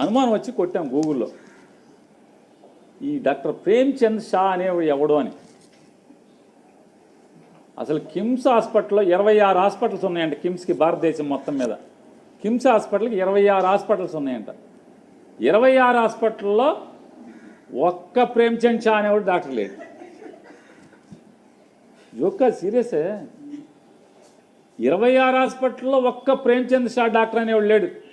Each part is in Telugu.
అనుమానం వచ్చి కొట్టాం గూగుల్లో. ఈ డాక్టర్ ప్రేమ్చంద్ షా అనేవాడు ఎవడు అని. అసలు కిమ్స్ హాస్పిటల్లో ఇరవై ఆరు హాస్పిటల్స్ ఉన్నాయంట కిమ్స్కి భారతదేశం మొత్తం మీద. కిమ్స్ హాస్పిటల్కి ఇరవై ఆరు హాస్పిటల్స్ ఉన్నాయంట. ఇరవై ఆరు హాస్పిటల్లో ఒక్క ప్రేమ్చంద్ షా అనేవాడు డాక్టర్ లేడు. యొక్క సీరియసే? ఇరవై ఆరు హాస్పిటల్లో ఒక్క ప్రేమ్చంద్ షా డాక్టర్ అనేవాడు లేడు.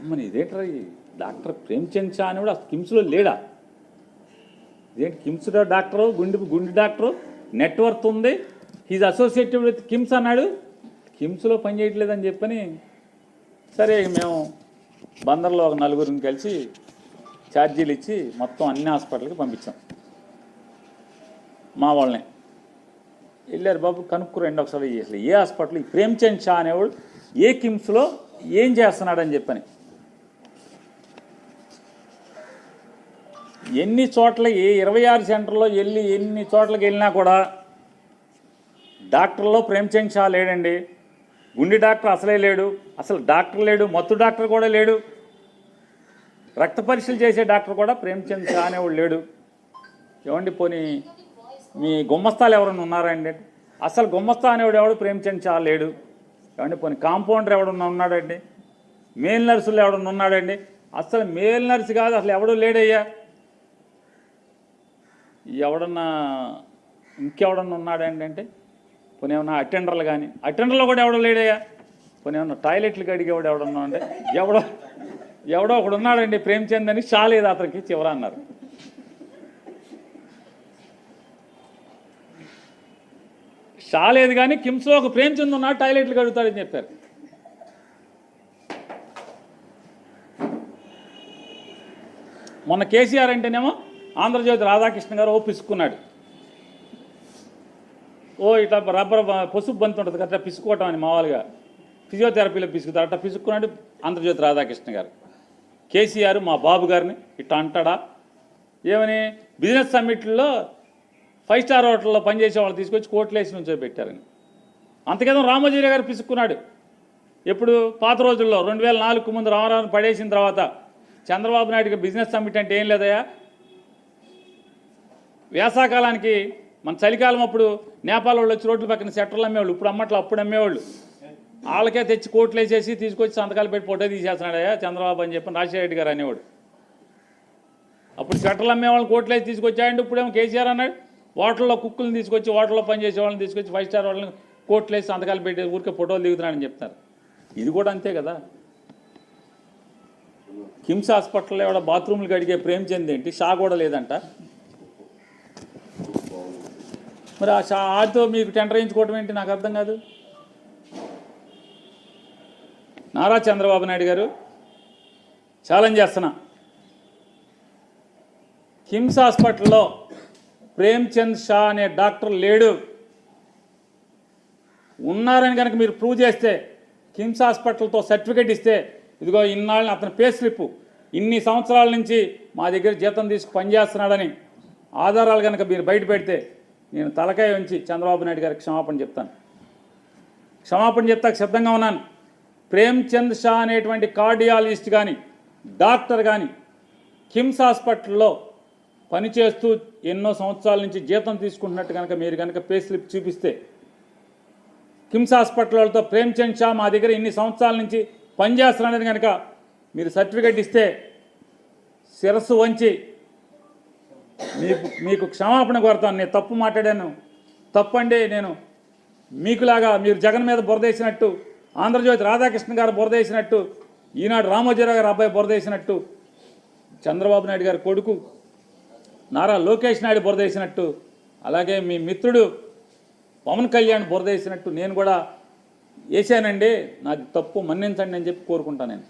అమ్మని ఇదేంట్రా డాక్టర్ ప్రేమ్చంద్ షా అని కూడా కిమ్స్లో లేడా? ఇదేంటి కిమ్స్ డాక్టరు? గుండె గుండె డాక్టరు? నెట్వర్క్ ఉంది. హీజ్ అసోసియేటెడ్ విత్ కిమ్స్ అన్నాడు. కిమ్స్లో పని చేయట్లేదని చెప్పని సరే మేము బందర్లో ఒక నలుగురిని కలిసి ఛార్జీలు ఇచ్చి మొత్తం అన్ని హాస్పిటల్కి పంపించాం. మా వాళ్ళని. వెళ్ళారు బాబు కనుక్కురండి ఒకసారి. అసలు ఏ హాస్పిటల్? ఈ ప్రేమ్చంద్ షా అనేవాడు ఏ కిమ్స్లో ఏం చేస్తున్నాడని చెప్పని. ఎన్ని చోట్ల ఏ ఇరవై ఆరు సెంటర్లో వెళ్ళి ఎన్ని చోట్లకి వెళ్ళినా కూడా డాక్టర్లో ప్రేమ్చంద్ షా లేడండి. గుండె డాక్టర్ అసలే లేడు. అసలు డాక్టర్ లేడు మత్తు డాక్టర్ కూడా లేడు. రక్త పరీక్షలు చేసే డాక్టర్ కూడా ప్రేమ్చంద్ షా అనేవాడు లేడు. ఏమండి పోనీ మీ గుమ్మస్తాలు ఎవరైనా ఉన్నారా అండి? అసలు గుమ్మస్తా అనేవాడు ఎవడు ప్రేమ్చంద్ షా లేడు. ఏమండి పోనీ కాంపౌండర్ ఎవడన్నా ఉన్నాడండి? మేల్ నర్సులు ఎవడన్నా ఉన్నాడండి? అసలు మేల్ నర్సు కాదు అసలు ఎవడు లేడయ్యా? ఎవడన్నా ఇంకెవడన్నా ఉన్నాడండి అంటే పోనీ ఏమన్నా అటెండర్లు కానీ అటెండర్లో కూడా ఎవడో లేడయ్యా? పోనీ ఏమన్నా టాయిలెట్లు కడిగేవాడు ఎవడన్నా అంటే ఎవడో ఎవడో ఒకడు ఉన్నాడండి ప్రేమచంద్ అని చాలేదు అతనికి చివర అన్నారు. చాలేదు కానీ కిమ్స్లో ఒక ప్రేమచంద్ ఉన్నాడు టాయిలెట్లు కడుగుతాడని చెప్పారు. మొన్న కేసీఆర్ అంటేనేమో ఆంధ్రజ్యోతి రాధాకృష్ణ గారు ఓ పిసుకున్నాడు ఓ ఇట్లా రబ్బర్ పసుపు బంతి ఉంటుంది కదా అట్లా పిసుకోవటం అని మామూలుగా. ఫిజియోథెరపీలో పిసుకుతారు అట్లా పిసుక్కున్నాడు ఆంధ్రజ్యోతి రాధాకృష్ణ గారు. కేసీఆర్ మా బాబు గారిని ఇట్లా అంటాడా? ఏమని? బిజినెస్ సమ్మిట్లో ఫైవ్ స్టార్ హోటల్లో పనిచేసే వాళ్ళు తీసుకొచ్చి కోట్లేసి నుంచో పెట్టారని. అంతకేదో రామోజీరావు గారు పిసుక్కున్నాడు. ఎప్పుడు? పాత రోజుల్లో రెండు వేల నాలుగు ముందు రామారావుని పడేసిన తర్వాత చంద్రబాబు నాయుడుకి బిజినెస్ సమ్మిట్ అంటే ఏం లేదయా వేసాకాలానికి మన చలికాలం అప్పుడు నేపాల్ వాళ్ళు వచ్చి రోడ్ల పక్కన సెట్టర్లు అమ్మేవాళ్ళు. ఇప్పుడు అమ్మట్లో అప్పుడు అమ్మేవాళ్ళు. వాళ్ళకే తెచ్చి కోట్లు వేసేసి తీసుకొచ్చి సంతకాలు పెట్టి ఫోటో తీసేస్తున్నాడయ్యా చంద్రబాబు అని చెప్పి రాజశేఖర రెడ్డి గారు అనేవాడు. అప్పుడు సెట్టర్లు అమ్మేవాళ్ళు కోట్లు వేసి తీసుకొచ్చాయండి. ఇప్పుడేమో కేసీఆర్ అన్నాడు హోటల్లో కుక్కులను తీసుకొచ్చి హోటల్లో పనిచేసే వాళ్ళని తీసుకొచ్చి ఫైవ్ స్టార్ వాళ్ళని కోట్లు వేసి సంతకాలు పెట్టి ఊరికే ఫోటోలు దిగుతున్నాడని చెప్తారు. ఇది కూడా అంతే కదా? కిమ్స్ హాస్పిటల్లో ఎవడ బాత్రూమ్లు కడిగే ప్రేమ్చంద్ ఏంటి? షా కూడా లేదంట. మరి ఆ షా ఆడితో మీకు టెండర్ వేయించుకోవటం ఏంటి? నాకు అర్థం కాదు. నారా చంద్రబాబు నాయుడు గారు ఛాలెంజ్ చేస్తున్నా. కిమ్స్ హాస్పిటల్లో ప్రేమ్చంద్ షా అనే డాక్టర్ లేడు. ఉన్నారని కనుక మీరు ప్రూవ్ చేస్తే కిమ్స్ హాస్పిటల్తో సర్టిఫికేట్ ఇస్తే ఇదిగో ఇన్నాళ్ళని అతని పే స్లిప్ ఇన్ని సంవత్సరాల నుంచి మా దగ్గర జీతం తీసుకు పనిచేస్తున్నాడని ఆధారాలు కనుక మీరు బయట పెడితే నేను తలకాయ ఉంచి చంద్రబాబు నాయుడు గారికి క్షమాపణ చెప్తాను. క్షమాపణ చెప్తాక సిద్ధంగా ఉన్నాను. ప్రేమ్చంద్ షా అనేటువంటి కార్డియాలజిస్ట్ కానీ డాక్టర్ కానీ కిమ్స్ హాస్పిటల్లో పనిచేస్తూ ఎన్నో సంవత్సరాల నుంచి జీతం తీసుకుంటున్నట్టు కనుక మీరు కనుక పే స్లిప్ చూపిస్తే కిమ్స్ హాస్పిటల్ వాళ్ళతో ప్రేమ్చంద్ షా మా దగ్గర ఇన్ని సంవత్సరాల నుంచి పనిచేస్తున్నాడని కనుక మీరు సర్టిఫికేట్ ఇస్తే శిరస్సు వంచి మీకు మీకు క్షమాపణ కోరుతాను. నేను తప్పు మాట్లాడాను. తప్పండి నేను మీకులాగా మీరు జగన్ మీద బురదేసినట్టు ఆంధ్రజ్యోతి రాధాకృష్ణ గారు బురదేసినట్టు ఈనాడు రామోజీరావు గారు అబ్బాయి బురదేసినట్టు చంద్రబాబు నాయుడు గారి కొడుకు నారా లోకేష్ నాయుడు బురదేసినట్టు అలాగే మీ మిత్రుడు పవన్ కళ్యాణ్ బురదేసినట్టు నేను కూడా వేసానండి నాది తప్పు మన్నించండి అని చెప్పి కోరుకుంటాను నేను.